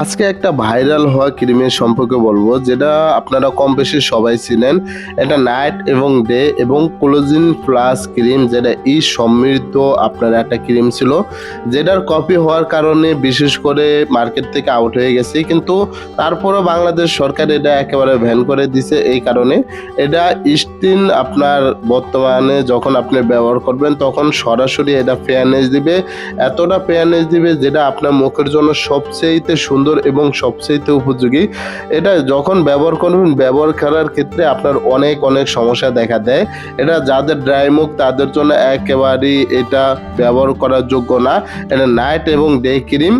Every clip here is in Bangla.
আজকে একটা ভাইরাল হওয়া ক্রিমের সম্পর্কে বলব, যেটা আপনারা কম বেশি সবাই ছিলেন এটা নাইট এবং ডে এবং কোলোজিন প্লাস ক্রিম, যেটা ই সমৃদ্ধ আপনার একটা ক্রিম ছিল, যেটার কপি হওয়ার কারণে বিশেষ করে মার্কেট থেকে আউট হয়ে গেছে। কিন্তু তারপরও বাংলাদেশ সরকার এটা একেবারে ভ্যান করে দিছে এই কারণে। এটা স্টিন আপনার বর্তমানে যখন আপনি ব্যবহার করবেন, তখন সরাসরি এটা ফেয়ারনেস দিবে। এতটা ফেয়ারনেস দিবে যেটা আপনার মুখের জন্য সবচেয়েতে সুন্দর এবং সবচাইতে উপযোগী। এটা যখন ব্যবহার করবেন, ব্যবহার করার ক্ষেত্রে আপনার অনেক অনেক সমস্যা দেখা দেয়। এটা যাদের ড্রাই মুখ তাদের জন্য একেবারেই এটা ব্যবহার করার যোগ্য না। এটা নাইট এবং ডে ক্রিম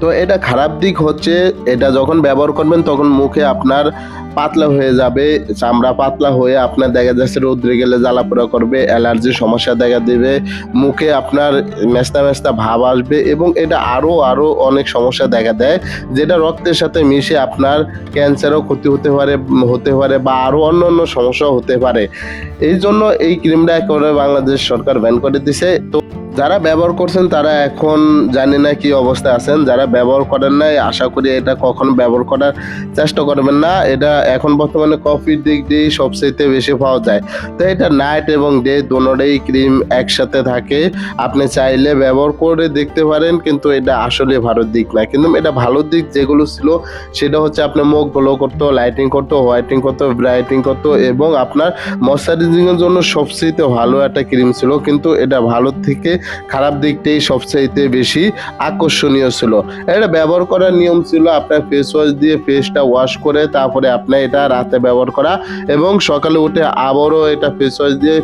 তো এটা খারাপ দিক হচ্ছে, এটা যখন ব্যবহার করবেন তখন মুখে আপনার পাতলা হয়ে যাবে, চামড়া পাতলা হয়ে আপনার দেখা যাচ্ছে রোদ্রে গেলে জ্বালাপোড়া করবে, অ্যালার্জির সমস্যা দেখা দেবে, মুখে আপনার মেস্তা মেস্তা ভাব আসবে এবং এটা আরও আরও অনেক সমস্যা দেখা দেয়, যেটা রক্তের সাথে মিশে আপনার ক্যান্সারও ক্ষতি হতে পারে হতে পারে বা আরও অন্য অন্য সমস্যাও হতে পারে। এই জন্য এই ক্রিমটা একেবারে বাংলাদেশ সরকার ব্যান করে দিছে। তো যারা ব্যবহার করছেন, তারা এখন জানি না কি অবস্থায় আছেন। যারা ব্যবহার করেন নাই, আশা করি এটা কখনো ব্যবহার করার চেষ্টা করবেন না। এটা এখন বর্তমানে কফির দিক দিয়ে সবচেয়ে বেশি পাওয়া যায়। তো এটা নাইট এবং ডে দোনোটাই ক্রিম একসাথে থাকে। আপনি চাইলে ব্যবহার করে দেখতে পারেন, কিন্তু এটা আসলে ভালো দিক না। কিন্তু এটা ভালো দিক যেগুলো ছিল, সেটা হচ্ছে আপনার মুখ গ্লো করতো লাইটিং করতো হোয়াইটিং করতো ব্রাইটিং করতো এবং আপনার ময়শ্চারাইজিংয়ের জন্য সবচেয়ে ভালো একটা ক্রিম ছিল। কিন্তু এটা ভালো থেকে খারাপ দিকটাই সবচাইতে বেশি আকর্ষণীয় ছিল। এটা ব্যবহার করার নিয়ম ছিল আপনার ফেস ওয়াশ দিয়ে ফেসটা ওয়াশ করে তারপরে আপনার এটা রাতে ব্যবহার করা এবং সকালে উঠে আবারও এটা ফেস ওয়াশ দিয়ে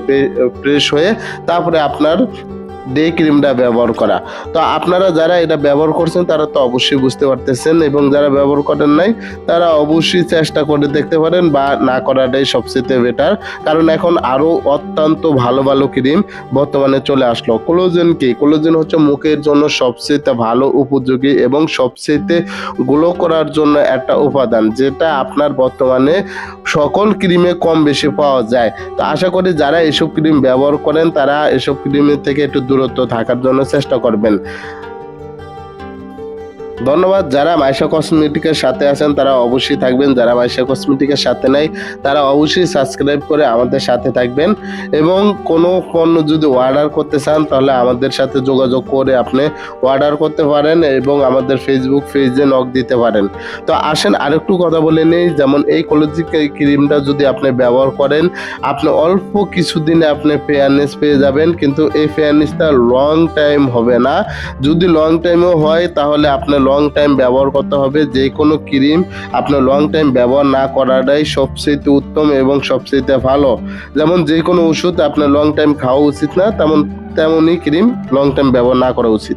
ফ্রেশ হয়ে তারপরে আপনার ডে ক্রিমটা ব্যবহার করা। তো আপনারা যারা এটা ব্যবহার করছেন, তারা তো অবশ্যই বুঝতে পারতেছেন এবং যারা ব্যবহার করেন নাই, তারা অবশ্যই চেষ্টা করে দেখতে পারেন বা না করাটাই সবচেয়ে বেটার কারণ এখন আরও অত্যন্ত ভালো ভালো ক্রিম বর্তমানে চলে আসলো। কোলোজেন কি? কোলোজেন হচ্ছে মুখের জন্য সবচেয়ে ভালো, উপযোগী এবং সবচেয়ে গ্লো করার জন্য একটা উপাদান, যেটা আপনার বর্তমানে সকল ক্রিমে কম বেশি পাওয়া যায়। তো আশা করি যারা এসব ক্রিম ব্যবহার করেন, তারা এসব ক্রিমের থেকে একটু দূরত্ব থাকার জন্য চেষ্টা করবেন। ধন্যবাদ। যারা মাইশা কসমেটিকের সাথে আছেন, তারা অবশ্যই থাকবেন। যারা মাইশা কসমেটিকের সাথে নাই, তারা অবশ্যই সাবস্ক্রাইব করে আমাদের সাথে থাকবেন। এবং কোনো পণ্য যদি অর্ডার করতে চান, তাহলে আমাদের সাথে যোগাযোগ করে আপনি অর্ডার করতে পারেন এবং আমাদের ফেসবুক পেজে নক দিতে পারেন। তো আসেন, আরেকটু কথা বলে নেই। যেমন এই কলেজিক ক্রিমটা যদি আপনি ব্যবহার করেন, আপনি অল্প কিছুদিনে আপনি ফেয়ারনেস পেয়ে যাবেন, কিন্তু এই ফেয়ারনেসটা লং টাইম হবে না। যদি লং টাইমও হয়, তাহলে আপনার লং টাইম ব্যবহার করতে হবে। যে কোনো ক্রিম আপনার লং টাইম ব্যবহার না করাটাই সবচেয়ে উত্তম এবং সবচেয়ে ভালো। যেমন যে কোনো ওষুধ আপনার লং টাইম খাওয়া উচিত না, তেমন, তেমনই ক্রিম লং টাইম ব্যবহার না করা উচিত।